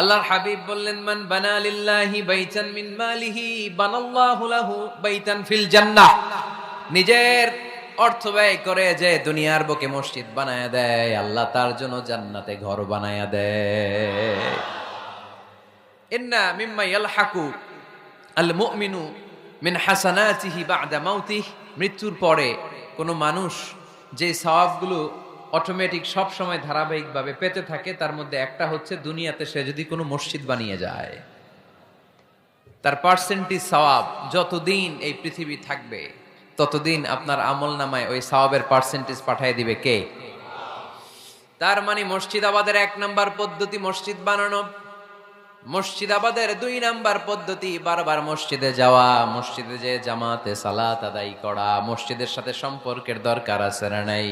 আল্লাহর হাবিব বললেন, মান বানা লিল্লাহি বাইতান মিন মালিহি, বানাল্লাহু লাহু বাইতান ফিল জান্নাহ। নিজের অর্থ ব্যয় করে যে দুনিয়ার বুকে মসজিদ বানায়া দেয়, আল্লাহ তার জন্য জান্নাতে ঘর বানায়া দেয়। ইন্না মিম্মা ইয়ালহাকু আল মুমিনু মিন হাসানাতিহি বাদা মাউতিহি। মৃত্যুর পরে কোনো মানুষ যে সওয়াবগুলো অটোমেটিক সব সময় ধারাবাহিকভাবে পেতে থাকে, তার মধ্যে একটা হচ্ছে দুনিয়াতে সে যদি কোনো মসজিদ বানিয়ে যায়, তার পার্সেন্টেজ সওয়াব যতদিন এই পৃথিবী থাকবে, ততদিন আপনার আমল নামায় ওই সওয়াবের পার্সেন্টেজ পাঠিয়ে দিবে কে? তার মানে মসজিদাবাদের এক নাম্বার পদ্ধতি মসজিদ বানানো, মসজিদাবাদের দুই নাম্বার পদ্ধতি বারবার মসজিদে যাওয়া, মসজিদে যে জামাতে সালাত আদায় করা, মসজিদের সাথে সম্পর্কের দরকার আছে না নাই?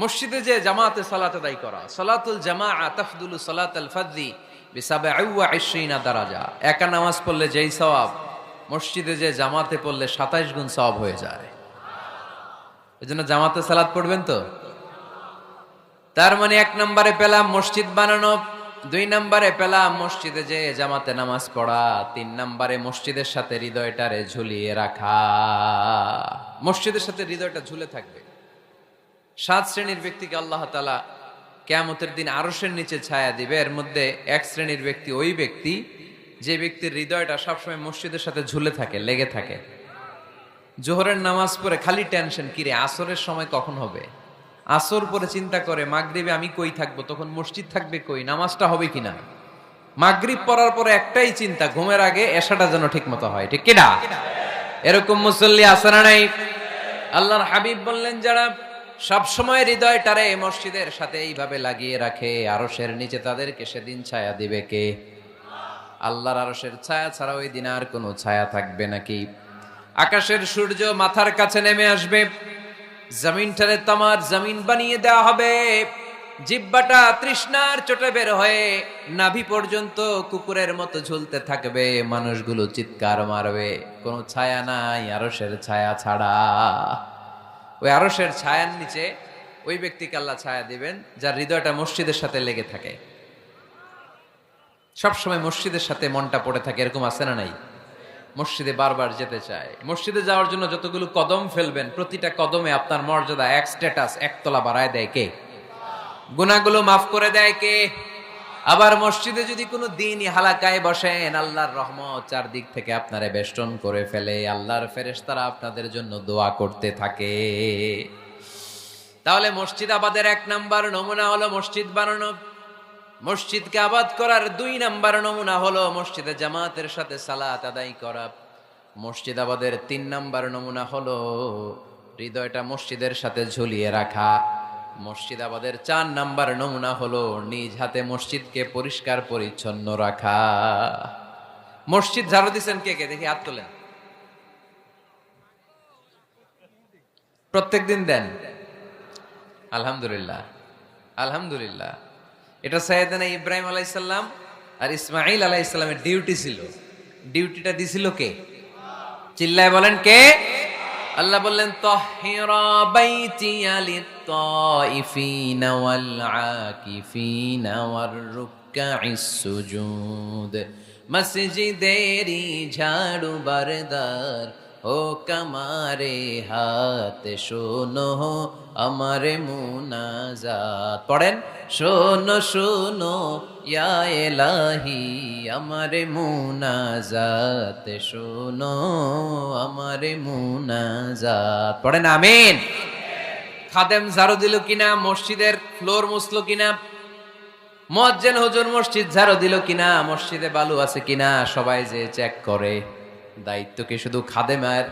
মসজিদে যে জামাতে সালাত আদায় করা, সালাতুল জামা তাফদুলু সালাত আল ফাদ্দি বিসাবে ইশরিনা দারাজা। একা নামাজ পড়লে যেই সওয়াব, মসজিদে যে জামাতে পড়লে সাতাইশ গুণ সওয়াব হয়ে যায়। এই জন্য জামাতে সালাত পড়বেন তো? তার মানে এক নম্বরে পেলাম মসজিদ বানানো, দুই নম্বরে পেলাম মসজিদে যে জামাতে নামাজ পড়া, তিন নম্বরে মসজিদের সাথে হৃদয়টারে ঝুলিয়ে রাখা। মসজিদের সাথে হৃদয়টা ঝুলে থাকবে। সাত শ্রেণির ব্যক্তিকে আল্লাহ তালা কেয়ামতের দিন আরসের নিচে ছায়া দিবে। এর মধ্যে এক শ্রেণির ব্যক্তি ওই ব্যক্তি যে ব্যক্তির হৃদয়টা সবসময় মসজিদের সাথে ঝুলে থাকে, লেগে থাকে। জোহরের নামাজ পড়ে খালি টেনশন কিরে আসরের সময় কখন হবে? আসর পরে চিন্তা করে, মাগরিবে আমি কই থাকব? তখন মসজিদ থাকবে কই, নামাজটা হবে কিনা? মাগরিব পড়ার পরে একটাই চিন্তা, ঘুমের আগে এসাটা যেন ঠিক মতো হয়। ঠিক কিনা? এরকম মুসল্লি না নাই? আল্লাহর হাবিব বললেন, যারা সব সময় হৃদয়টারে মসজিদের সাথে এইভাবে লাগিয়ে রাখে, আরশের নিচে তাদেরকে সেদিন ছায়া দিবে কে? আল্লাহর আরশের ছায়া ছাড়া ওই দিন আর কোনো ছায়া থাকবে নাকি? আকাশের সূর্য মাথার কাছে নেমে আসবে, জমিনটারে তামার জমিন বানিয়ে দেওয়া হবে। জিব্বাটা তৃষ্ণার চোটে বের হয়ে নাভি পর্যন্ত কুকুরের মতো ঝুলতে থাকবে, মানুষগুলো চিৎকার মারবে। কোনো ছায়া নাই, আরশের ছায়া ছাড়া। ওই আরশের ছায়ার নিচে ওই ব্যক্তিকে আল্লাহ ছায়া দিবেন, যার হৃদয়টা মসজিদের সাথে লেগে থাকে। সবসময় মসজিদের সাথে মনটা পড়ে থাকে, এরকম আছে না নাই? মসজিদে বারবার যেতে চায়। মসজিদে যাওয়ার জন্য যতগুলো কদম ফেলবেন, প্রতিটা কদমে আপনার মর্যাদা, এক স্ট্যাটাস একতলা বাড়ায় দেয় কে? গুণাগুলো মাফ করে দেয় কে? আবার মসজিদে যদি কোনো দিনই হালাকায় বসেন, আল্লাহর রহমত চারদিক থেকে আপনারে বেষ্টন করে ফেলে। আল্লাহর ফেরেশতারা আপনাদের জন্য দোয়া করতে থাকে। তাহলে মসজিদ আবাদের এক নাম্বার নমুনা হলো মসজিদ বানানো। মসজিদকে আবাদ করার দুই নাম্বার নমুনা হলো মসজিদে জামাতের সাথে সালাত আদায় করা। মসজিদ আবাদের তিন নাম্বার নমুনা হলো হৃদয়টা মসজিদের সাথে ঝুলিয়ে রাখা। মসজিদ আবাদের চার নাম্বার নমুনা হলো নিজ হাতে মসজিদকে পরিষ্কার পরিচ্ছন্ন রাখা। মসজিদ ঝাড়ু দিচ্ছেন কে কে? দেখি হাত তোলেন। প্রত্যেক দিন। দেন আলহামদুলিল্লাহ আলহামদুলিল্লাহ। এটা সাইয়েদানা ইব্রাহিম আলাইসাল্লাম আর ইসমাইল আলাইসাল্লামের ডিউটি ছিল। ডিউটিটা দিছিল কে? চিল্লায় বলেন কে? আল্লাহ বললেন তহিরা বাইতিয়া লিত্তাইফিনা ওয়াল আকিফিনা ওয়ার রুকআইস সুজুদ। মসজিদেরি ঝাড়ু বারদার, ও কামারে হাত শোনো, আমারে মুনাজাত। পড়েন, শোনো শোনো, ইয়া এলাহি, আমারে মুনাজাত শোনো, আমারে মুনাজাত। পড়েন আমিন। খাদেম ঝাড়ু দিল কিনা, মসজিদের ফ্লোর মুসলো কিনা, মজ্জেন হুজুর মসজিদ ঝাড়ু দিল কিনা, মসজিদে বালু আছে কিনা, সবাই যে চেক করে। দায়িত্ব কি শুধু খাদেমের